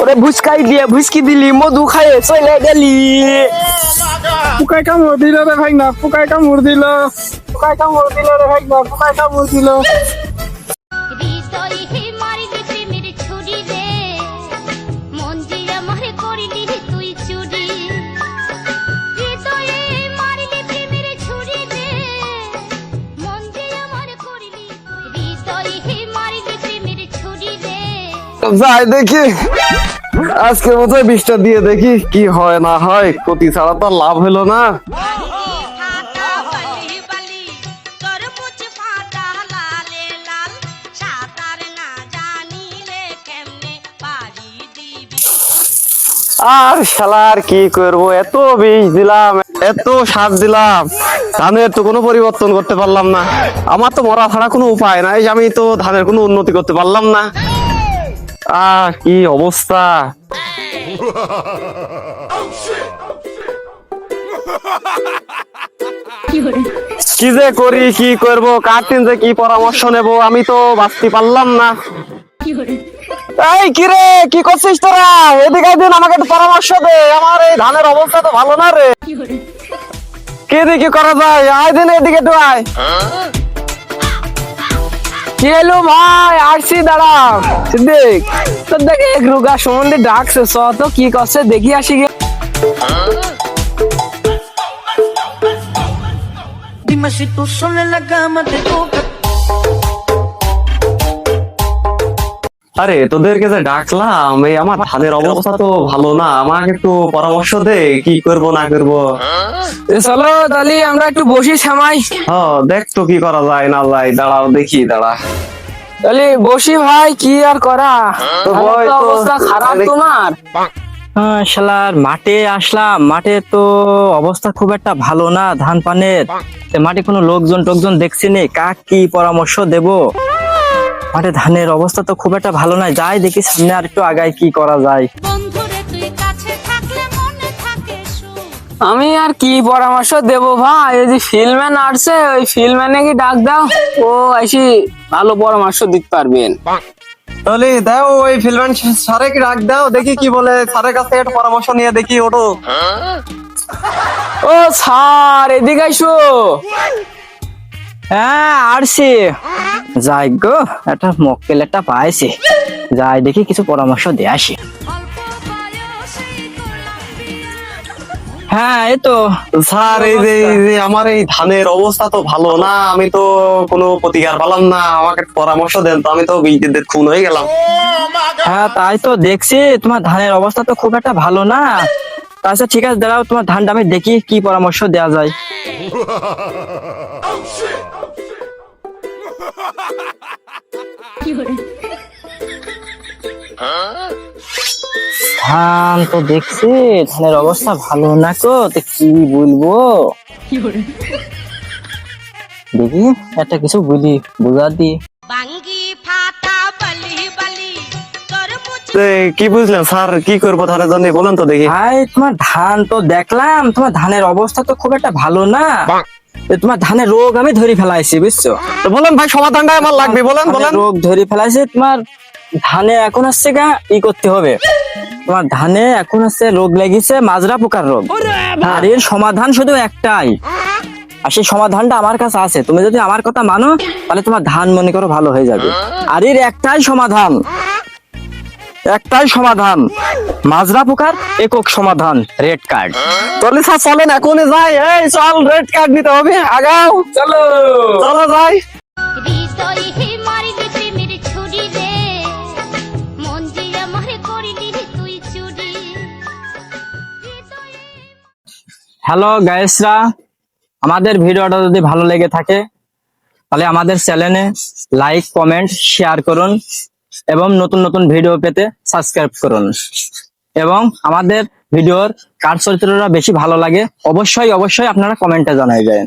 ওরে ভুসকাই দিয়ে ভুসকি দিলি মধু খাইয়ে চলে গেলি। পোকায় কামড় দিল রে ভাই না পোকায় কামড় দিল। পোকায় কামড় দিল রে ভাই না পোকায় কামড় দিল। মন মন যাই দেখি। আজকের মতো বিষটা দিয়ে দেখি কি হয়, না হয়। ক্ষতি ছাড়া তো লাভ হলো না। আর শালার কি করব? এত বিষ দিলাম, এত সার দিলাম। ধানের তো কোনো পরিবর্তন করতে পারলাম না। আমার তো মরা ছাড়া কোনো উপায় নাই আমি তো ধানের কোনো উন্নতি করতে পারলাম না। আহ, কি অবস্থা? কি যে করি, কি করব? কার যে কি পরামর্শ নেব? আমি তো বাঁচতে পারলাম না। এই কিরে কি করছিস তোরা? এদিকে দিন, আমাকে একটু পরামর্শ দে। আমার এই ধানের অবস্থা তো ভালো না রে। কি দেখি করা যায়? আয় দিন, এদিকে একটু আয়। এলো ভাই আসছি দাঁড়া সিদ্দিক তোর দেখে এক রুগা সম্বন্ধে ডাকছে চ তো কি করছে দেখি আসি গে Dime si tú sola en la cama te toca. আরে তোদেরকে যে ডাকলাম এই আমার ধানের অবস্থা তো ভালো না। আমাকে একটু পরামর্শ দে কি করব না করব। এ চলো তাহলে আমরা একটু বসি সামাই হ্যাঁ দেখ তো কি করা যায় না যায়। দাঁড়াও দেখি দাঁড়া। তাহলে বসি ভাই কি আর করা? তো ভাই তো তো- অবস্থা খারাপ তোমার। হ্যাঁ শালার মাঠে আসলাম। মাঠে তো অবস্থা খুব একটা ভালো না ধান পানের মাঠে কোনো লোকজন টোকজন দেখছি নে কাক কি পরামর্শ দেব? মাঠে ধানের অবস্থা তো খুব একটা ভালো নাই যাই দেখি সামনে আর একটু আগায় কি করা যায়। বন্ধুরে তুই কাছে থাকলে মনে থাকে সুখ। আমি আর কি পরামর্শ দেব ভাই? এই যে ফিল্ম্যান আসছে ওই ফিল্ম্যানে কি ডাক দাও? ও ভালো পরামর্শ দিতে পারবেন। তাহলে দাও ওই কি ডাক দাও দেখি কি বলে। স্যারের কাছ থেকে পরামর্শ নিয়ে দেখি ওটো ও স্যার এদিকে আইসো। হ্যাঁ আরছি যাই গো একটা মক্কেল একটা পাইছি। যাই দেখি কিছু পরামর্শ দিয়ে আসি। হ্যাঁ এই তো। স্যার এই যে এই যে আমার এই ধানের অবস্থা তো ভালো না আমি তো কোনো প্রতিকার পেলাম না আমাকে পরামর্শ দেন তো আমি তো বিদ্যুতের খুন হয়ে গেলাম। হ্যাঁ তাই তো দেখছি তোমার ধানের অবস্থা তো খুব একটা ভালো না। আচ্ছা ঠিক আছে দাঁড়াও তোমার ধানটা আমি দেখি কি পরামর্শ দেওয়া যায়। ধান তো দেখছি ধানের অবস্থা ভালো না কো তো কি বলব? দেখি একটা কিছু বলি বুঝা দি। কি বুঝলেন স্যার? কি করব ধানের জন্য? বলেন তো দেখি। ভাই তোমার ধান তো দেখলাম তোমার ধানের অবস্থা তো খুব একটা ভালো না। তোমার ধানের রোগ আমি ধরে ফেলাইছি বুঝছ? তো বলেন ভাই সমাধানটা আমার লাগবে বলেন বলেন। রোগ ধরে ফেলাইছে তোমার ধানে এখন হচ্ছে গা ই করতে হবে। তোমার ধানে এখন হচ্ছে রোগ লেগেছে মাজরা পোকার রোগ। আর এর সমাধান শুধু একটাই। আর সেই সমাধানটা আমার কাছে আছে। তুমি যদি আমার কথা মানো তাহলে তোমার ধান মনে করো ভালো হয়ে যাবে। আর এর একটাই সমাধান একটাই সমাধান। মাজরা পোকার একক সমাধান রেড কার্ড তাহলে স্যার চলেন এখনই যাই। এই চল রেড কার্ড নিতে হবে। আগাও। চলো। চলো যাই। হ্যালো গাইসরা আমাদের ভিডিওটা যদি ভালো লেগে থাকে তাহলে আমাদের চ্যানেলে লাইক কমেন্ট শেয়ার করুন। এবং নতুন নতুন ভিডিও পেতে সাবস্ক্রাইব করুন। এবং আমাদের ভিডিওর কার চরিত্রটা বেশি ভালো লাগে, অবশ্যই অবশ্যই আপনারা কমেন্টে জানাই দেন